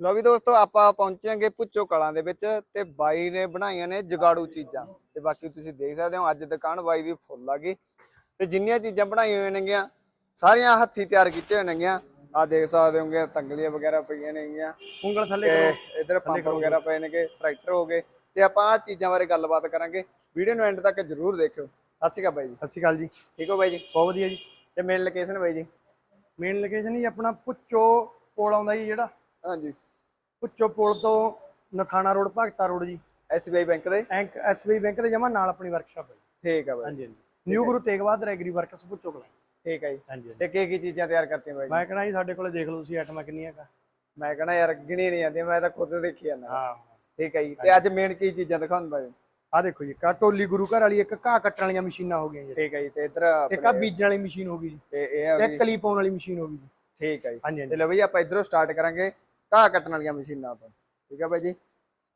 ਲੋ ਵੀ ਦੋਸਤੋ ਆਪਾਂ ਪਹੁੰਚਾਂਗੇ ਪੁੱਚੋ ਕਲਾਂ ਦੇ ਵਿੱਚ ਤੇ ਬਾਈ ਨੇ ਬਣਾਈਆਂ ਨੇ ਜਗਾੜੂ ਚੀਜ਼ਾਂ। ਤੇ ਬਾਕੀ ਤੁਸੀਂ ਦੇਖ ਸਕਦੇ ਹੋ ਅੱਜ ਦੁਕਾਨ ਬਾਈ ਦੀ ਫੁੱਲ ਆ ਗਈ। ਤੇ ਜਿੰਨੀਆਂ ਚੀਜ਼ਾਂ ਬਣਾਈਆਂ ਹੋਈਆਂ ਨੇਗੀਆਂ ਸਾਰੀਆਂ ਹੱਥੀ ਤਿਆਰ ਕੀਤੀਆਂ ਹੋਈਆਂ ਨੇਗੀਆਂ। ਆ ਦੇਖ ਸਕਦੇ ਹੋਗੇ ਤੰਗਲੀਆਂ ਵਗੈਰਾ ਪਈਆਂ ਨੇਗੀਆਂ। ਉਂਗਲ ਥੱਲੇ ਕਰੋ। ਇਧਰ ਪੰਪ ਵਗੈਰਾ ਪਏ ਨੇਗੇ ਟਰੈਕਟਰ ਹੋ ਗਏ। ਤੇ ਆਪਾਂ ਆ ਚੀਜ਼ਾਂ ਬਾਰੇ ਗੱਲਬਾਤ ਕਰਾਂਗੇ। ਵੀਡੀਓ ਨੂੰ ਐਂਡ ਤੱਕ ਜਰੂਰ ਦੇਖਿਓ। ਸਤਿ ਸ਼੍ਰੀ ਅਕਾਲ ਬਾਈ ਜੀ। ਸਤਿ ਸ਼੍ਰੀ ਅਕਾਲ ਜੀ। ਠੀਕ ਹੋ ਬਾਈ ਜੀ? ਬਹੁਤ ਵਧੀਆ ਜੀ। ਤੇ ਮੇਨ ਲੋਕੇਸ਼ਨ ਬਾਈ ਜੀ? ਮੇਨ ਲੋਕੇਸ਼ਨ ਹੀ ਆਪਣਾ ਪੁੱਚੋ ਪੁਲ ਆਉਂਦਾ ਜੀ ਜਿਹੜਾ। ਹਾਂਜੀ। ਪੁੱਚੋ ਪੁਲ ਤੋਂ ਨਥਾਣਾ ਰੋਡ ਭਗਤਾ ਰੋਡ ਜੀ। ਐਸਬੀਆਈ ਬੈਂਕ ਦੇ? ਐਂਕ ਐਸਬੀਆਈ ਬੈਂਕ ਦੇ ਜਮਾ ਨਾਲ ਆਪਣੀ ਵਰਕਸ਼ਾਪ ਹੈ। ਠੀਕ ਆ ਬਾਈ। ਹਾਂਜੀ ਹਾਂਜੀ। New Guru Tegh Bahadur agri works ਪੁੱਚੋ ਕੋਲ ਠੀਕ ਆ ਜੀ। ਹਾਂਜੀ ਤੇ ਕੀ ਕੀ ਚੀਜ਼ਾਂ ਤਿਆਰ ਕਰਤੀਆਂ ਬਾਈ ਮੈਂ ਕਹਣਾ ਜੀ ਸਾਡੇ ਕੋਲੇ ਦੇਖ ਲਓ ਤੁਸੀਂ ਆਈਟਮਾਂ ਕਿੰਨੀਆਂ ਕਾ ਮੈਂ ਕਹਣਾ ਯਾਰ ਗਿਣੀ ਨਹੀਂ ਜਾਂਦੀ ਮੈਂ ਤਾਂ ਖੁਦ ਦੇਖੀ ਜਾਂਦਾ। ਹਾਂ ਠੀਕ ਹੈ ਜੀ। ਤੇ ਅੱਜ ਮੇਨ ਕੀ ਚੀਜ਼ਾਂ ਦਿਖਾਉਂਦਾ ਬਾਈ? ਆ ਦੇਖੋ ਜੀ ਕਾ ਟੋਲੀ ਗੁਰੂ ਘਰ ਵਾਲੀ ਇੱਕ ਘਾਹ ਕੱਟਣ ਵਾਲੀਆਂ ਮਸ਼ੀਨਾਂ ਹੋ ਗਈਆਂ ਜੀ। ਠੀਕ ਹੈ ਜੀ ਤੇ ਇਧਰ ਇੱਕ ਆ ਬੀਜਣ ਵਾਲੀ ਮਸ਼ੀਨ ਹੋ ਗਈ ਜੀ। ਤੇ ਇਹ ਆ ਇੱਕ ਕਲੀ ਪਾਉਣ ਵਾਲੀ ਮਸ਼ੀਨ ਹੋ ਗਈ ਜੀ। ਠੀਕ ਹੈ ਜੀ। ਤੇ ਲਓ ਬਈ ਆਪਾਂ ਇਧਰੋਂ ਸਟਾਰਟ ਕਰਾਂਗੇ। ਘਾਹ ਕੱਟਣ ਵਾਲੀਆਂ ਮਸ਼ੀਨਾਂ ਤੋਂ। ਠੀਕ ਹੈ ਬਾਈ ਜੀ?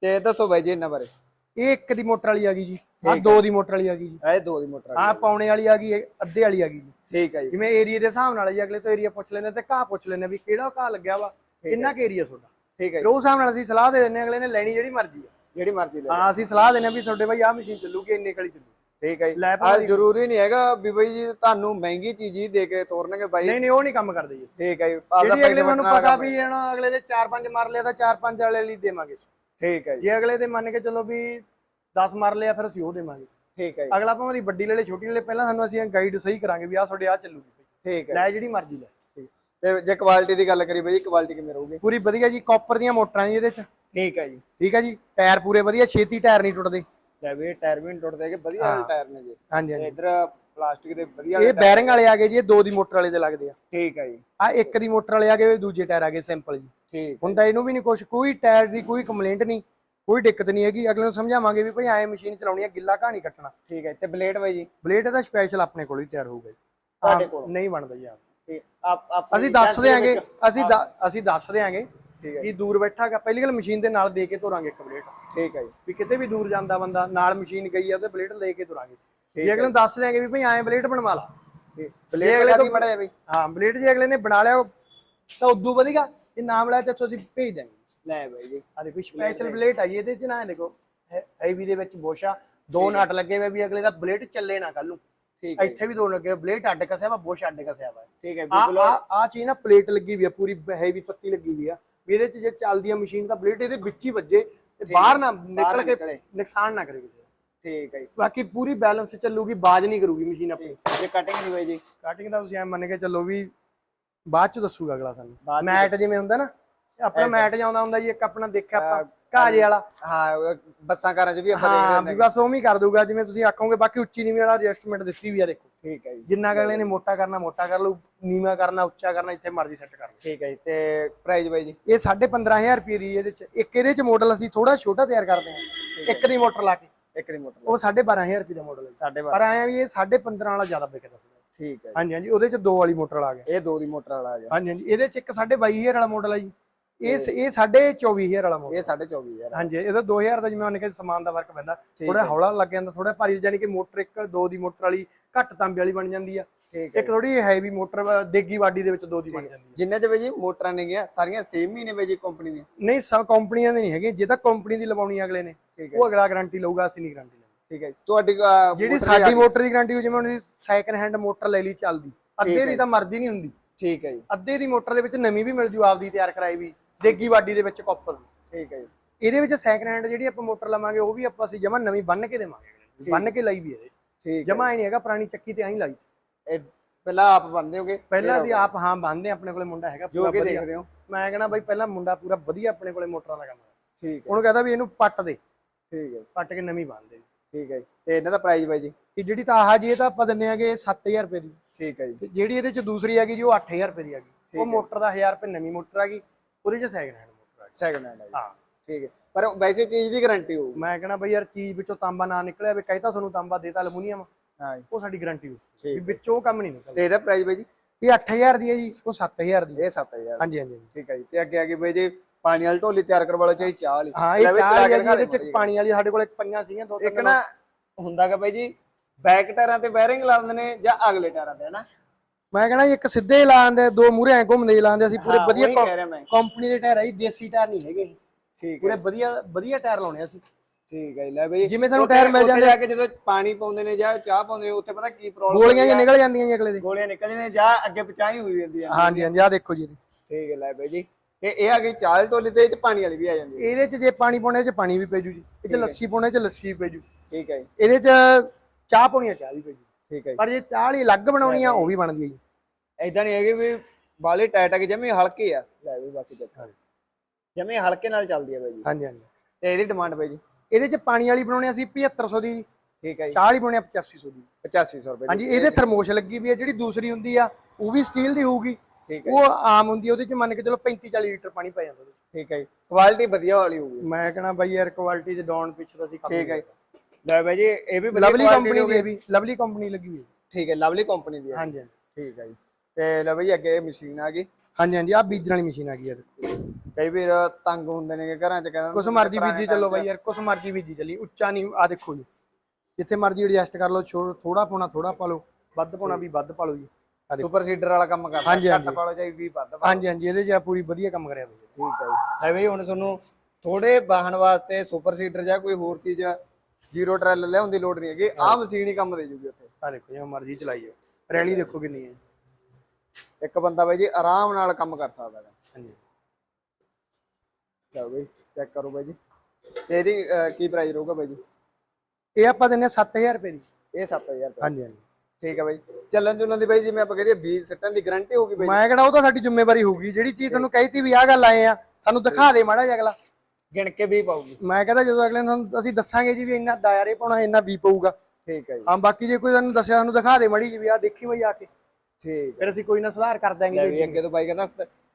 ਤੇ ਦੱਸੋ ਬਾਈ ਜੀ ਇਹਨਾਂ ਬਾਰੇ। ਇਹ ਇੱਕ ਦੀ ਮੋਟਰ ਵਾਲੀ ਆ ਗਈ ਜੀ। ਆ। ਦੋ ਦੀ ਮੋਟਰ ਵਾਲੀ ਆ ਗਈ ਜੀ। ਇਹ ਦੋ ਦੀ ਮੋਟਰ ਆ ਪੌਣੇ ਵਾਲੀ ਆ ਗਈ ਅੱਧੇ ਵਾਲੀ ਆ ਗਈ ਜੀ। ਠੀਕ ਹੈ ਜੀ। ਜਿਵੇਂ ਏਰੀਆ ਦੇ ਹਿਸਾਬ ਨਾਲ ਜੀ ਅਗਲੇ ਤੋਂ ਏਰੀਆ ਪੁੱਛ ਲੈਂਦੇ ਤੇ ਘਾਹ ਪੁੱਛ ਲੈਂਦੇ ਵੀ ਕਿਹੜਾ ਘਾਹ ਲੱਗਿਆ ਵਾ ਕਿੰਨਾ ਕੁ ਏਰੀਆ ਤੁਹਾਡਾ? ਠੀਕ ਹੈ ਜੀ। ਉਸ ਹਿਸਾਬ ਨਾਲ ਅਸੀਂ ਸਲਾਹ ਦੇ ਹਾਂ ਅਗਲੇ ਨੇ ਲੈਣੀ ਜਿਹੜੀ ਮਰਜ਼ੀ ਆ। ਜਿਹੜੀ ਮਰਜ਼ੀ ਲੈ। ਹਾਂ ਅਸੀਂ ਸਲਾਹ ਹਾਂ ਵੀ ਤੁਹਾਡੇ ਬਾਈ ਆਹ ਮਸ਼ੀਨ ਚੱਲੂਗੀ ਇੰਨੇ ਕਲੀ ਚੱਲੂ ਠੀਕ ਹੈ ਜੀ। ਲੈ ਆ ਜ਼ਰੂਰੀ ਨਹੀਂ ਹੈਗਾ ਵੀ ਬਈ ਜੀ ਤੁਹਾਨੂੰ ਮਹਿੰਗੀ ਚੀਜ਼ ਹੀ ਦੇ ਕੇ ਤੋਰਨਗੇ ਬਾਈ। ਨਹੀਂ ਨਹੀਂ ਉਹ ਨਹੀਂ ਕੰਮ ਕਰਦੇ ਜੀ। ਠੀਕ ਹੈ ਜੀ ਆਪਦਾ ਜਿਹੜੀ ਪੈਸੇ ਅਗਲੇ ਮੈਨੂੰ ਵਾਲਾ ਪਤਾ ਕੰਮ ਵੀ ਇਹਨਾਂ ਅਗਲੇ ਦੇ 4-5 ਮਾਰ ਲਿਆ ਤਾਂ 4-5 ਵਾਲੇ ਲਈ ਦੇਵਾਂਗੇ ਠੀਕ ਹੈ ਜੀ। ਜੇ ਅਗਲੇ ਦੇ ਮੰਨ ਕੇ ਚੱਲੋ ਵੀ 10 ਮਾਰ ਲਿਆ ਫਿਰ ਅਸੀਂ ਉਹ ਦੇਵਾਂਗੇ। ਠੀਕ ਹੈ ਜੀ। ਅਗਲਾ ਭਾਵੇਂ ਦੀ ਵੱਡੀ ਲੈ ਲੈ ਛੋਟੀ ਲੈ ਪਹਿਲਾਂ ਸਾਨੂੰ ਅਸੀਂ ਗਾਈਡ ਸਹੀ ਕਰਾਂਗੇ ਵੀ ਆਹ ਤੁਹਾਡੇ ਆ ਚੱਲੂਗੀ ਠੀਕ ਹੈ। ਲੈ ਜਿਹੜੀ ਮਰਜ਼ੀ ਲੈ। ਠੀਕ। ਤੇ ਜੇ ਕੁਆਲਿਟੀ ਦੀ ਗੱਲ ਕਰੀ ਬਈ ਕੁਆਲਿਟੀ ਕਿਵੇਂ ਰਹੂਗੀ? ਪੂਰੀ ਵਧੀਆ ਜੀ ਕਾਪਰ ਦੀਆਂ ਮੋਟਰਾਂ ਜੀ ਇਹਦੇ ਚ। ਠੀਕ ਹੈ ਜੀ। ਠੀਕ ਹੈ ਜੀ ਟਾਇਰ ਪੂਰੇ ਵਧੀਆ ਛੇਤੀ ਟਾਇਰ ਨਹੀਂ ਟੁੱਟਦੇ। ਲੈ ਵੀ ਟਾਇਰ ਵੀ ਟੁੱਟਦੇ ਕਿ ਵਧੀਆ ਵਾਲੇ ਟਾਇਰ ਨੇ ਜੀ। ਹਾਂਜੀ ਹਾਂਜੀ। ਇਧਰ ਪਲਾਸਟਿਕ ਦੇ ਵਧੀਆ ਇਹ ਬੈਰਿੰਗ ਵਾਲੇ ਆ ਗਏ ਜੀ ਇਹ ਦੋ ਦੀ ਮੋਟਰ ਵਾਲੇ ਦੇ ਲੱਗਦੇ ਆ। ਠੀਕ ਹੈ ਜੀ। ਆ ਇੱਕ ਦੀ ਮੋਟਰ ਵਾਲੇ ਆ ਗਏ ਦੂਜੇ ਟਾਇਰ ਆ ਗਏ ਸਿੰਪਲ ਜੀ। ਠੀਕ ਹੁੰਦਾ ਇਹਨੂੰ ਵੀ ਨਹੀਂ ਕੁਛ ਕੋਈ ਟਾਇਰ ਦੀ ਕੋਈ ਕੰਪਲੇਂਟ ਨਹੀਂ ਕੋਈ ਦਿੱਕਤ ਨਹੀਂ ਹੈਗੀ। ਅਗਲੇ ਨੂੰ ਸਮਝਾਵਾਂਗੇ ਵੀ ਭਾਈ ਐ ਮਸ਼ੀਨ ਚਲਾਉਣੀ ਹੈ ਗਿੱਲਾ ਕਹਾਣੀ ਕੱਟਣਾ। ਠੀਕ ਹੈ ਤੇ ਬਲੇਡ ਬਾਈ ਜੀ? ਬਲੇਡ ਇਹਦਾ ਸਪੈਸ਼ਲ ਆਪਣੇ ਕੋਲ ਹੀ ਤਿਆਰ ਹੋਊਗਾ ਜੀ। ਤੁਹਾਡੇ ਕੋਲ? ਨਹੀਂ ਬਣਦਾ ਜੀ ਆਪ। ਅਸੀਂ ਦੱਸ ਵਿੱਚ- ਅਸੀਂ ਦ- ਅਸੀਂ ਦੱਸ ਦਿਆਂਗੇ ਠੀਕ ਹੈ ਕਿ ਦੂਰ ਬੈਠਾਗਾ ਪਹਿਲੀ ਗੱਲ ਮਸ਼ੀਨ ਦੇ ਨਾਲ ਦੇ ਕੇ ਤੋਰਾਂਗੇ ਇੱਕ ਬਲੇਡ ਠੀਕ ਹੈ ਜੀ। ਵੀ ਕਿਤੇ ਵੀ ਦੂਰ ਜਾਂਦਾ ਬੰਦਾ ਨਾਲ ਮਸ਼ੀਨ ਗਈ ਆ ਉਹਦੇ ਬਲੇਡ ਲੈ ਕੇ ਤੁਰਾਂਗੇ। ਜੇ ਅਗਲੇ ਨੂੰ ਦੱਸ ਦਿਆਂਗੇ ਵੀ ਭਾਈ ਐਂ ਬਲੇਡ ਬਣਵਾ ਲਾ। ਬਲੇਡ ਅਗਲੇ ਤੋਂ- ਮੜਾ ਬਈ ਹਾਂ ਬਲੇਡ ਜੇ ਅਗਲੇ ਨੇ ਬਣਾ ਲਿਆ ਤਾਂ ਉਦੋਂ ਵਧੀਆ। ਜੇ ਨਾਮ ਲਾਇਆ ਤਾਂ ਇੱਥੋਂ ਅਸੀਂ ਭੇਜ ਦਾਂਗੇ ਲੈ ਬਾਈ ਜੀ। ਆ ਦੇਖੋ ਸਪੈਸ਼ਲ ਬਲੇਡ ਆ ਜੀ ਇਹਦੇ ਚ ਨਾ ਇਹ ਦੇਖੋ ਹੈਵੀ ਦੇ ਵਿੱਚ ਬੋਸ਼ਾ ਦੋ ਨਟ ਲੱਗੇ ਹੋਏ ਵੀ ਅਗਲੇ ਦਾ ਬਲੇਡ ਚੱਲੇ ਨਾ ਕੱਲ ਨੂੰ। ਠੀਕ ਹੈ ਜੀ, ਇੱਥੇ ਵੀ ਦੋ ਲੱਗੇ ਬਲੇਡ ਅੱਡ ਕਸਿਆ ਵਾ ਬੋਸ਼ ਅੱਡ ਕਸਿਆ ਵਾ। ਠੀਕ ਹੈ ਬਿਲਕੁਲ ਆ ਚੀਜ਼ ਨਾ ਪਲੇਟ ਲੱਗੀ ਵੀ ਆ ਪੂਰੀ ਹੈਵੀ ਪੱਤੀ ਲੱਗੀ ਵੀ ਆ। ਵੀ ਇਹਦੇ ਚ ਜੇ ਚੱਲਦੀ ਆ ਮਸ਼ੀਨ ਤਾਂ ਬਲੇਡ ਇਹਦੇ ਵਿੱਚ ਹੀ ਵੱਜੇ ਤੇ ਬਾਹਰ ਨਾ ਨਿਕਲ ਕੇ। ਨੁਕਸਾਨ ਨਾ ਕਰੇ ਕਿਸੇ ਠੀਕ ਹੈ ਬਾਕੀ ਪੂਰੀ ਬੈਲੈਂਸ ਚੱਲੂਗੀ ਬਾਜ ਨਹੀਂ ਕਰੂਗੀ ਮਸ਼ੀਨ ਆਪਣੀ। ਜੇ ਕਟਿੰਗ ਨਹੀਂ ਬਾਈ ਜੀ। ਕਟਿੰਗ ਦਾ ਤੁਸੀਂ ਐ ਮੰਨ ਕੇ ਚੱਲੋ ਵੀ ਬਾਅਦ ਚ ਦੱਸੂਗਾ ਅਗਲਾ ਸਾਨੂੰ। ਮੈਟ ਜਿਵੇਂ ਹੁੰਦਾ ਨਾ ਆਪਣਾ। ਮੈਟ ਜਾਉਂਦਾ ਹੁੰਦਾ ਜੀ ਇੱਕ ਆਪਣਾ ਦੇਖਿਆ ਆਪਾਂ। ਕਾਜੇ ਵਾਲਾ ਹਾਂ ਬੱਸਾਂ ਕਾਰਾਂ 'ਚ ਵੀ ਆਪਾਂ ਹਾਂ ਦੇਖ ਵੀ ਲੈਂਦੇ ਬਸ ਉਵੇਂ ਹੀ ਕਰ ਦੂਗਾ ਜਿਵੇਂ ਤੁਸੀਂ ਆਖੋਗੇ ਬਾਕੀ ਉੱਚੀ ਨੀਵੀਂ ਵਾਲਾ ਐਡਜਸਟਮੈਂਟ ਦਿੱਤੀ ਵੀ ਆ ਦੇਖੋ। ਠੀਕ ਹੈ ਜੀ। ਜਿੰਨਾ ਕੁ ਅਗਲੇ ਨੇ ਮੋਟਾ ਕਰਨਾ ਮੋਟਾ ਕਰ ਲਊ ਨੀਵਾਂ ਕਰਨਾ ਉੱਚਾ ਕਰਨਾ ਇੱਥੇ ਮਰਜ਼ੀ ਸੈੱਟ ਕਰ ਲਊ ਠੀਕ ਹੈ ਜੀ ਤੇ ਪ੍ਰਾਈਸ ਬਾਈ ਜੀ? ਇਹ 15500 ਰੁਪਏ ਦੀ ਇਹਦੇ ਚ। ਇੱਕ ਇਹਦੇ ਚ ਮਾਡਲ ਅਸੀਂ ਥੋੜਾ ਛੋਟਾ ਤਿਆਰ ਕਰਦੇ ਹਾਂ। ਇੱਕ ਦੀ ਮੋਟਰ ਲਾ ਕੇ। ਇੱਕ ਦੀ ਮੋਟਰ ਉਹ 12500 ਰੁਪਏ ਦਾ ਮਾਡਲ ਹੈ। ਸਾਡੇ ਪਰ ਆਇਆ ਵੀ ਇਹ 15.5 ਵਾਲਾ ਜ਼ਿਆਦਾ ਵਿਕਦਾ ਠੀਕ ਹੈ ਜੀ। ਹਾਂਜੀ ਹਾਂਜੀ ਉਹਦੇ ਚ ਦੋ ਵਾਲੀ ਮੋਟਰ ਆ ਗਿਆ ਇਹ ਦੋ ਦੀ ਮੋਟਰ ਵਾਲਾ ਆ ਗਿਆ। ਹਾਂਜੀ ਹਾਂਜੀ ਇਹਦੇ ਚ ਇੱਕ 22500 ਵਾਲਾ ਮਾਡਲ ਆ ਜੀ। ਇਹ ਇਹ 24000 ਵਾਲਾ ਮਾਡਲ ਇਹ 24000 ਹਾਂਜੀ ਇਹਦਾ 2000 ਦਾ ਜਿਵੇਂ ਉਹਨੇ ਕਿ ਸਮਾਨ ਦਾ ਫ਼ਰਕ ਪੈਂਦਾ ਥੋੜਾ ਹੌਲਾ ਲੱਗ ਜਾਂਦਾ ਥੋੜਾ ਭਾਰੀ ਜਾਨੀ ਕਿ ਮੋਟਰ ਇੱਕ ਦੋ ਦੀ ਮੋਟਰ ਵਾਲੀ ਘੱਟ ਤਾਂਬੇ ਵਾਲੀ ਬਣ ਜਾਂਦੀ ਆ। ਹੈ। ਇੱਕ ਥੋੜੀ ਹੈਵੀ ਮੋਟਰ ਦੇਗੀ ਵਾਡੀ ਦੇ ਵਿੱਚ ਦੋ ਦੀ ਬਣ ਜਾਂਦੀ ਆ। ਜਿੰਨੇ ਚ ਬਾਈ ਜੀ ਮੋਟਰਾਂ ਨੇ ਗਿਆ ਸਾਰੀਆਂ ਸੇਮ ਹੀ ਨੇ ਬਾਈ ਜੀ ਕੰਪਨੀ ਦੀਆਂ? ਨਹੀਂ ਸਭ ਕੰਪਨੀਆਂ ਦੇ ਨਹੀਂ ਹੈਗੇ ਜੇ ਤਾਂ ਕੰਪਨੀ ਦੀ ਲਵਾਉਣੀ ਅਗਲੇ ਨੇ ਹੈ। ਉਹ ਅਗਲਾ ਗਾਰੰਟੀ ਲਊਗਾ ਅਸੀਂ ਨਹੀਂ ਗਾਰੰਟੀ ਠੀਕ ਹੈ। ਤੁਹਾਡੀ ਜਿਹੜੀ ਸਾਡੀ ਮੋਟਰ ਦੀ ਗਾਰੰਟੀ ਹੋ ਜਿਵੇਂ ਹੁਣ ਸੈਕੰਡ ਹੈਂਡ ਮੋਟਰ ਲੈ ਲਈ ਚੱਲਦੀ ਅੱਧੇ ਦੀ ਤਾਂ ਮਰਜ਼ੀ ਨਹੀਂ ਹੁੰਦੀ। ਠੀਕ ਹੈ ਜੀ। ਅੱਧੇ ਦੀ ਮੋਟਰ ਦੇ ਵਿੱਚ ਨਵੀਂ ਵੀ ਮਿਲ ਜੂ ਆਪਦੀ ਤਿਆਰ ਕਰਾਈ ਵੀ। ਦੇਗੀ ਵਾਡੀ ਦੇ ਵਿੱਚ ਕਾਪਰ ਠੀਕ ਹੈ ਜੀ। ਇਹਦੇ ਵਿੱਚ ਸੈਕੰਡ ਹੈਂਡ ਜਿਹੜੀ ਆਪਾਂ ਮੋਟਰ ਲਵਾਂਗੇ ਉਹ ਵੀ ਆਪਾਂ ਅਸੀਂ ਜਮਾ ਨਵੀਂ ਬੰਨ ਕੇ ਦੇਵਾਂਗੇ। ਬੰਨ ਕੇ ਲਈ ਵੀ ਇਹਦੇ ਠੀਕ ਜਮਾ ਹੀ ਨਹੀਂ ਹੈਗਾ ਪੁਰਾਣੀ ਚੱਕੀ ਤੇ ਐਂ ਲਾਈ। ਇਹ ਪਹਿਲਾਂ ਆਪ ਬੰਦੇ ਹੋਗੇ? ਪਹਿਲਾਂ ਅਸੀਂ ਆਪ ਹਾਂ ਬੰਨਦੇ ਆਪਣੇ ਕੋਲੇ ਮੁੰਡਾ ਹੈਗਾ ਪੂਰਾ ਵਧੀਆ। ਦੇਖਦੇ ਹੋ। ਮੈਂ ਕਹਿੰਦਾ ਬਾਈ ਪਹਿਲਾਂ ਮੁੰਡਾ ਪੂਰਾ ਵਧੀਆ ਆਪਣੇ ਕੋਲੇ ਮੋਟਰਾਂ ਦਾ ਕੰਮ ਠੀਕ ਹੈ। ਉਹਨੂੰ ਕਹਿੰਦਾ ਵੀ ਇਹਨੂੰ ਪੱਟ ਦੇ। ਠੀਕ ਹੈ ਪੱਟ ਕੇ ਨਵੀਂ ਬੰਨ ਦੇ। ਠੀਕ ਹੈ। ਤੇ ਇਹਨਾਂ ਦਾ ਪ੍ਰਾਈਸ ਬਾਈ ਜੀ? ਇਹ ਜਿਹੜੀ ਤਾਂ ਆਹ ਜੀ ਇਹ ਤਾਂ ਆਪਾਂ ਦਿੰਨੇ ਆਗੇ 7000 ਰੁਪਏ ਦੀ। ਠੀਕ ਹੈ ਜੀ। ਜਿਹੜੀ ਇਹਦੇ ਚ ਦੂਸਰੀ ਹੈਗੀ ਜੀ ਉਹ 8000 ਰੁਪਏ ਦੀ ਹੈਗੀ। ਉਹ। ਮੋਟਰ ਦਾ 1000 ਰੁਪਏ ਨਵੀਂ ਮੋਟਰ ਹੈਗੀ। ਉਹਦੇ ਚ ਸੈਕਿੰਡ ਹੈਂਡ ਮੋਟਰ ਹੈਗੀ ਸੈਕੰਡ ਹੈਂਡ ਹੈ ਜੀ। ਹਾਂ। ਠੀਕ ਹੈ। ਪਰ ਵੈਸੇ ਚੀਜ਼ ਦੀ ਗਾਰੰਟੀ ਹੋਊਗੀ। ਮੈਂ ਕਹਿੰਦਾ ਬਈ ਯਾਰ ਚੀਜ਼ ਵਿੱਚੋਂ ਤਾਂਬਾ ਨਾ ਨਿਕਲਿਆ ਵੀ ਕਹਿਤਾ ਤੁਹਾਨੂੰ ਤਾਂਬਾ ਦੇਤਾ ਅਲਮੂਨੀਅਮ। ਹਾਂ ਜੀ। ਉਹ ਸਾਡੀ ਗਾਰੰਟੀ ਠੀਕ ਵੀ ਹੈ। ਵਿੱਚੋਂ ਉਹ ਕੰਮ ਨਹੀਂ ਨਿਕਲਦਾ। ਤੇ ਇਹਦਾ ਪ੍ਰਾਈਸ ਬਾਈ ਜੀ? ਇਹ 8000 ਦੀ ਹੈ ਜੀ ਉਹ 7000 ਦੀ ਹੈ। ਇਹ 7000 ਹਾਂਜੀ ਹਾਂਜੀ ਹਾਂਜੀ। ਠੀਕ ਹੈ ਜੀ। ਤੇ ਅੱਗੇ ਆ ਗਈ ਬਾਈ ਜੀ ਪਾਣੀ ਵਾਲੀ ਢੋਲੀ ਤਿਆਰ ਕਰਵਾ ਲਓ ਚਾਹੇ ਚਾਹ ਵਾਲੀ। ਹਾਂ ਇਹ ਲੈ ਵੀ ਚਲਾ ਕੇ ਦਿਖਾ ਇਹਦੇ ਚ ਮਾੜੀ ਪਾਣੀ ਵਾਲੀ ਸਾਡੇ ਕੋਲ ਪਈਆਂ ਸੀਗੀਆਂ ਦੋ। ਤਿੰਨ ਇੱਕ ਨਾ ਹੁੰਦਾਗਾ ਬਾਈ ਜੀ ਬੈਕ ਟਾਇਰਾਂ ਤੇ ਬੈਰਿੰਗ ਲਾ ਦਿੰਦੇ ਨੇ ਜਾਂ ਅਗਲੇ ਟਾਇਰਾਂ ਤੇ ਹਨਾ ਮੈਂ ਕਹਿੰਦਾ ਇੱਕ ਸਿੱਧੇ ਹੀ ਲਾਉਂਦੇ ਦੋ ਮੂਰੇ ਐ ਘੁੰਮਦੇ ਹੀ ਲਾਉਂਦੇ ਅਸੀਂ ਪੂਰੇ ਹਾਂ, ਵਧੀਆ ਕੰਪਨੀ ਦੇ ਟਾਇਰ ਆ ਜੀ ਦੇਸੀ ਟਾਇਰ ਨਹੀਂ ਹੈਗੇ। ਠੀਕ ਪੂਰੇ ਹੈ। ਵਧੀਆ ਵਧੀਆ ਟਾਇਰ ਲਾਉਣੇ ਅਸੀਂ। ਠੀਕ ਹੈ ਜੀ, ਲੈ ਬਈ ਜਿਵੇਂ ਸਾਨੂੰ ਟਾਇਰ ਮਿਲ ਜਾਂਦੇ ਜਾ ਕੇ ਜਦੋਂ ਪਾਣੀ ਪਾਉਂਦੇ ਨੇ ਜਾਂ ਚਾਹ ਪਾਉਂਦੇ ਨੇ ਉੱਥੇ ਪਤਾ ਕੀ ਪ੍ਰੋਬਲਮ ਗੋਲੀਆਂ ਜੀ ਨਿਕਲ ਜਾਂਦੀਆਂ ਜੀ ਅਗਲੇ ਦੇ ਗੋਲੀਆਂ ਨਿਕਲ ਜਾਂਦੀਆਂ ਜਾਂ ਅੱਗੇ ਪਚਾਈ ਹੋਈ ਜਾਂਦੀ ਆ ਹਾਂਜੀ ਹਾਂਜੀ ਆ ਦੇਖੋ ਜੀ। ਠੀਕ ਹੈ ਲੈ ਬਈ ਜੀ। ਤੇ ਇਹ ਆ ਗਈ ਚਾਲ ਟੋਲੀ ਤੇ ਇਹ ਚ ਪਾਣੀ ਵਾਲੀ ਵੀ ਆ ਜਾਂਦੀ ਹੈ। ਇਹਦੇ ਚ ਜੇ ਪਾਣੀ ਪਾਉਣੇ ਚ ਪਾਣੀ ਵੀ ਪੈਜੂ ਜੀ ਇਹ ਚ ਲੱਸੀ ਪਾਉਣੇ ਚ ਲੱਸੀ ਵੀ ਪੈਜੂ ਠੀਕ ਹੈ ਇਹਦੇ ਚ ਚਾਹ ਪਾਉਣੀ ਆ ਚਾਹ ਵੀ ਪੈਜੂ ਠੀਕ ਹੈ ਪਰ ਜੇ ਚਾਹ ਵਾਲੀ ਅਲੱਗ ਬਣਾਉਣੀ ਆ ਉਹ ਵੀ ਬਣਦੀ ਹੈ ਜੀ। ਐਦਾਂ ਨਹੀਂ ਹੈਗੇ ਵੀ ਬਾਲੇ ਟਾਈਟ ਆ ਕਿ ਹਲਕੇ ਆ। ਲੈ ਵੀ ਬਾਕੀ ਦੇਖਾਂ। ਜਮੇ ਹਲਕੇ ਨਾਲ ਚੱਲਦੀ ਆ ਬਾਈ ਜੀ। ਹਾਂਜੀ ਹਾਂਜੀ। ਤੇ ਇਹਦੀ ਡਿਮਾਂਡ ਬਾਈ ਜੀ। ਇਹਦੇ ਚ ਪਾਣੀ ਵਾਲੀ ਬਣਾਉਣੀ ਅਸੀਂ 7500 ਦੀ। ਠੀਕ ਹੈ ਜੀ। ਚਾਹ ਵਾਲੀ ਬਣਾਉਣੀ ਆ 8500 ਦੀ। 8500 ਰੁਪਏ ਹਾਂਜੀ ਇਹਦੇ ਥਰਮੋਸ਼ ਲੱਗੀ ਵੀ ਹੈ ਜਿਹੜੀ ਦੂਸਰੀ ਹੁੰਦੀ ਆ ਉਹ ਵੀ ਸਟੀਲ ਦੀ ਹੋਊਗੀ। ਠੀਕ ਹੈ ਉਹ ਆਮ ਹੁੰਦੀ ਉਹਦੇ ਚ ਮੰਨ ਕੇ ਚਲੋ 35 40 ਲੀਟਰ ਪਾਣੀ ਪੈ ਜਾਂਦਾ। ਠੀਕ ਹੈ ਜੀ। ਕੁਆਲਿਟੀ ਵਧੀਆ ਵਾਲੀ ਹੋਊਗੀ। ਮੈਂ ਕਹਣਾ ਬਾਈ ਯਾਰ ਕੁਆਲਿਟੀ ਚ ਡਾਊਨ ਪਿੱਛੇ ਤਾਂ ਅਸੀਂ ਕੰਮ ਠੀਕ ਹੈ। ਲੈ ਬਾਈ ਜੀ ਇਹ ਵੀ ਲਵਲੀ ਕੰਪਨੀ। ਦੀ ਵੀ ਲਵਲੀ ਕੰਪਨੀ ਲੱਗੀ ਹੋਈ ਠੀਕ ਹੈ ਲਵਲੀ ਕੰਪਨੀ ਦੀ ਹਾਂਜੀ ਠੀਕ ਹੈ ਜੀ। ਤੇ ਲੈ ਬਈ ਅੱਗੇ ਮਸ਼ੀਨ ਆ ਗਈ। ਹਾਂਜੀ ਹਾਂਜੀ ਆ ਬੀਜਣ ਵਾਲੀ ਮਸ਼ੀਨ ਆ ਗਈ ਯਾਰ। ਕਈ ਵੀਰ ਤੰਗ ਹੁੰਦੇ ਨੇ ਘਰਾਂ ਚ ਕਹਿੰਦੇ ਕੁਛ ਮਰਜ਼ੀ ਬੀਜੀ ਚੱਲੋ ਬਾਈ ਯਾਰ ਕੁਛ ਮਰਜ਼ੀ ਬੀਜੀ ਚੱਲੀ ਉੱਚਾ ਨਹੀਂ ਆ ਦੇਖੋ ਜੀ। ਜਿੱਥੇ ਮਰਜ਼ੀ ਐਡਜਸਟ ਕਰ ਲਓ ਥੋੜਾ ਪਾਉਣਾ ਥੋੜਾ ਪਾ ਲਓ ਵੱਧ ਪਾਉਣਾ ਵੀ ਵੱਧ ਪਾ ਲਓ ਜੀ। ਆ ਸੁਪਰ ਸੀਡਰ ਵਾਲਾ ਕੰਮ ਕਰਦਾ ਹਾਂਜੀ, ਘੱਟ ਹਾਂਜੀ। ਪਾਲੋ ਚਾਹੀ ਵੀ ਵੱਧ ਹਾਂਜੀ ਹਾਂਜੀ ਇਹਦੇ ਚ ਆ ਪੂਰੀ ਵਧੀਆ ਕੰਮ ਕਰਿਆ ਬਾਈ। ਠੀਕ ਹੈ ਜੀ। ਬਈ ਹੁਣ ਤੁਹਾਨੂੰ ਥੋੜੇ ਵਾਹਨ ਵਾਸਤੇ ਸੁਪਰ ਸੀਡਰ ਜਾਂ ਕੋਈ ਹੋਰ ਚੀਜ਼ ਜ਼ੀਰੋ ਟਰੈਲ ਲਿਆਉਣ ਦੀ ਲੋੜ ਨਹੀਂ ਹੈਗੀ। ਆਹ ਮਸ਼ੀਨ ਹੀ ਕੰਮ ਦੇ ਜੂਗੀ ਉੱਥੇ। ਆ ਦੇਖੋ ਜਿਵੇਂ ਮਰਜ਼ੀ ਚਲਾਈਓ ਰੈਲੀ ਦੇਖੋ ਕਿੰਨੀ ਹੈ। ਇੱਕ ਬੰਦਾ ਬਾਈ ਜੀ ਆਰਾਮ ਨਾਲ ਕੰਮ ਕਰ ਸਕਦਾ ਹੈ ਹਾਂਜੀ। ਲਓ ਬਈ ਚੈੱਕ ਕਰੋ ਬਾਈ ਜੀ। ਤੇ ਇਹਦੀ ਅਹ, ਕੀ ਪ੍ਰਾਈਸ ਰਹੂਗਾ ਬਾਈ ਜੀ? ਇਹ ਆਪਾਂ ਦਿੰਨੇ 7000 ਰੁਪਏ ਦੀ। ਇਹ 7000 ਰੁਪਏ। ਹਾਂਜੀ ਹਾਂਜੀ। ਠੀਕ ਹੈ ਬਾਈ ਚੱਲਣ ਚੁੱਲਣ ਦੀ ਬਾਈ ਜਿਵੇਂ ਆਪਾਂ ਕਹਦੇ ਬੀਜ ਸੱਟਣ ਦੀ ਗਾਰੰਟੀ ਹੋਊਗੀ ਬਾਈ ਮੈਂ ਕਿਹੜਾ ਉਹ ਤਾਂ ਸਾਡੀ ਜ਼ਿੰਮੇਵਾਰੀ ਹੋਊਗੀ। ਜਿਹੜੀ ਚੀਜ਼ ਤੁਹਾਨੂੰ ਕਹੀ ਤੀ ਵੀ ਆਹ ਗੱਲ ਆਏ ਆ ਸਾਨੂੰ ਦਿਖਾ ਦੇ ਮਾੜਾ ਜਿਹਾ ਅਗਲਾ। ਗਿਣ ਕੇ ਵੀ ਪਾਊਗੀ। ਮੈਂ ਕਹਿੰਦਾ ਜਦੋਂ ਅਗਲੇ ਨੂੰ ਸਾਨੂੰ- ਅਸੀਂ ਦੱਸਾਂਗੇ ਜੀ ਵੀ ਇੰਨਾ ਦਾਇਰੇ ਪਾਉਣਾ ਇੰਨਾ ਵੀ ਪਊਗਾ। ਠੀਕ ਹੈ ਜੀ। ਹਾਂ ਬਾਕੀ ਜੇ ਕੋਈ ਸਾਨੂੰ ਦੱਸਿਆ ਸਾਨੂੰ ਦਿਖਾ ਦੇ ਮੜੀ ਜੀ ਵੀ ਆ ਦੇਖੀ ਬਈ ਆ ਕੇ। ਠੀਕ ਫਿਰ ਅਸੀਂ ਕੋਈ ਨਾ ਸੁਧਾਰ ਕਰ ਲੈ ਦਾਂਗੇ ਵੀ ਅੱਗੇ ਤੋਂ ਬਾਈ ਕਹਿੰਦਾ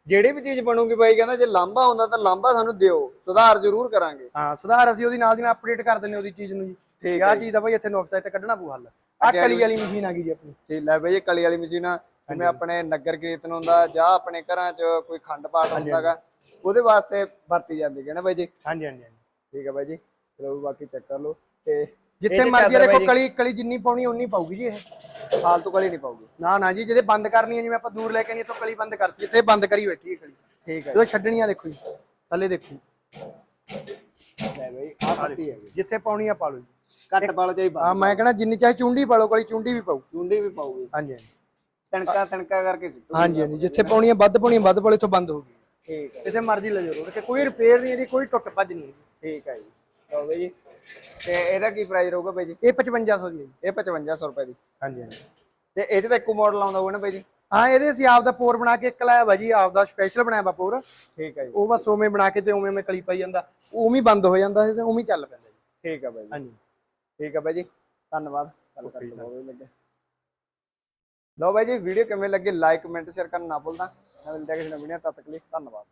ਜਿਹੜੀ ਵੀ ਚੀਜ਼ ਬਣੂਗੀ ਬਾਈ ਕਹਿੰਦਾ ਜੇ ਲਾਂਭਾ ਹੁੰਦਾ ਤਾਂ ਲਾਂਭਾ ਸਾਨੂੰ ਦਿਓ ਸੁਧਾਰ ਜ਼ਰੂਰ ਕਰਾਂਗੇ। ਹਾਂ ਸੁਧਾਰ ਅਸੀਂ ਉਹਦੀ ਨਾਲ ਦੀ ਨਾਲ ਅਪਡੇਟ ਕਰ ਦਿੰਨੇ ਉਹਦੀ ਚੀਜ਼ ਨੂੰ ਜੀ। ਠੀਕ ਹੈ ਚੀਜ਼ ਦਾ ਬਈ ਇੱਥੇ ਨੁਕਸਾ ਇੱਥੇ ਕੱਢਣਾ ਪਊ ਹੱਲ। ਆ ਅੱਗੇ ਕਲੀ ਵਾਲੀ ਮਸ਼ੀਨ ਆ ਗਈ ਜੀ ਆਪਣੀ। ਠੀਕ ਲੈ ਬਈ ਇਹ ਕਲੀ ਵਾਲੀ ਮਸ਼ੀਨ ਆ, ਜਿਵੇਂ ਆਪਣੇ ਨਗਰ ਕੀਰਤਨ ਹੁੰਦਾ ਜਾਂ ਆਪਣੇ ਘਰਾਂ 'ਚ ਕੋਈ ਖੰਡ ਪਾਠ ਹੁੰਦਾਗਾ ਉਹਦੇ ਵਾਸਤੇ ਵਰਤੀ ਜਾਂਦੀ ਹੈ ਨਾ ਬਾਈ ਜੀ। ਹਾਂਜੀ ਹਾਂਜੀ ਹਾਂਜੀ। ਠੀਕ ਹੈ ਬਾਈ ਜੀ ਚਲੋ ਬਾਕੀ ਚੈੱਕ ਕਰ ਲਓ ਤੇ ਜਿੱਥੇ ਇਹਦੇ ਮਰਜ਼ੀ ਚਾਦਰ ਦੇਖੋ ਬਾਈ ਜੀ, ਕਲੀ ਕਲੀ ਜਿੰਨੀ ਪਾਉਣੀ ਉਨੀ ਪਾਊਗੀ ਜੀ ਇਹ। ਫਾਲਤੂ ਕਲੀ ਨਹੀਂ ਪਾਉਗੀ ਨਾ ਨਾ ਜੀ ਜਿਹਦੇ ਬੰਦ ਕਰਨੀ ਹੈ ਜਿਵੇਂ ਆਪਾਂ ਦੂਰ ਲੈ ਕੇ ਨਹੀਂ ਇੱਥੋਂ ਕਲੀ ਬੰਦ ਕਰਤੀ ਇੱਥੇ ਬੰਦ ਕਰੀ ਬੈਠੀ ਹੈ ਕਲੀ। ਠੀਕ ਹੈ ਜਦੋਂ ਛੱਡਣੀ ਆ ਦੇਖੋ ਜੀ ਥੱਲੇ ਦੇਖੋ। ਲੈ ਬਈ ਆਹ ਪੱਤੀ ਹੈਗੀ। ਜਿੱਥੇ ਪਾਉਣੀ ਆ ਪਾ ਲਓ ਜੀ। ਘੱਟ ਪਾਲੋ ਚਾਹੀ ਆ ਮੈਂ ਕਹਿੰਦਾ ਜਿੰਨੀ ਚਾਹੇ ਚੁੰਡੀ ਪਾ ਲਓ ਕਲੀ ਚੁੰਡੀ ਵੀ ਪਾਊ। ਚੁੰਡੀ ਵੀ ਪਾਉਗੀ ਹਾਂਜੀ ਹਾਂਜੀ। ਤਣਕਾ ਤਣਕਾ ਕਰਕੇ ਸਿੱਟੋ ਹਾਂਜੀ ਹਾਂਜੀ ਜਿੱਥੇ ਪਾਉਣੀ ਆ ਵੱਧ ਪਾਉਣੀ ਆ ਵੱਧ ਪਾ ਲਓ ਇੱਥੋਂ ਬੰਦ ਹੋ ਗਈ। ਠੀਕ ਹੈ। ਜਿੱਥੇ ਮਰਜ਼ੀ ਲੈ ਜਾਓ ਤੇ ਕੋਈ ਰਿਪੇਅਰ ਨਹੀਂ ਇਹਦੀ ਕੋਈ ਟੁੱਟ ਭੱਜ ਨਹੀਂ। ਠੀਕ ਹੈ ਜੀ। ਲਓ ਬਈ ਜੀ ਤੇ ਇਹਦਾ ਕੀ ਪ੍ਰਾਈਸ ਰਹੂਗਾ ਬਾਈ ਜੀ? ਇਹ 5500 ਦੀ ਹੈ ਜੀ। ਇਹ 5500 ਰੁਪਏ ਦੀ। ਹਾਂਜੀ ਹਾਂਜੀ। ਤੇ ਇਹਦੇ ਤਾਂ ਇੱਕੋ ਮਾਡਲ ਆਉਂਦਾ ਹੋਊਗਾ ਨਾ ਬਾਈ ਜੀ? ਹਾਂ ਇਹਦੇ ਅਸੀਂ ਆਪ ਦਾ ਪੋਰ ਬਣਾ ਕੇ ਇੱਕ ਲਾਇਆ ਵਾ ਜੀ ਆਪ ਦਾ ਸਪੈਸ਼ਲ ਬਣਾਇਆ ਵਾ ਪੋਰ। ਠੀਕ ਹੈ ਜੀ। ਉਹ ਬਸ ਉਵੇਂ ਬਣਾ ਕੇ ਤੇ ਉਵੇਂ ਉਵੇਂ ਕਲੀ ਪਾਈ ਜਾਂਦਾ। ਉਵੇਂ ਹੀ ਬੰਦ ਹੋ ਜਾਂਦਾ ਹੈ ਤੇ ਉਵੇਂ ਹੀ ਚੱਲ ਪੈਂਦਾ ਜੀ। ਠੀਕ ਹੈ ਬਾਈ ਜੀ। ਹਾਂਜੀ। ਠੀਕ ਹੈ ਬਾਈ ਜੀ। ਧੰਨਵਾਦ। ਗੱਲ ਕਰਕੇ ਬਹੁਤ ਵਧੀਆ ਲੱਗਿਆ। ਲਓ ਬਾਈ ਜੀ ਵੀਡੀਓ ਕਿਵੇਂ ਲੱਗੀ? ਲਾਈਕ ਕਮੈਂਟ ਸ਼ੇਅਰ ਕਰਨਾ ਨਾ ਭੁੱਲਣਾ। ਮੈਂ ਮਿਲਦਾ ਕਿਸੇ ਨਵੀਂ ਵੀਡੀਓ ਤਦ ਤੱਕ ਲਈ ਧੰਨਵਾਦ।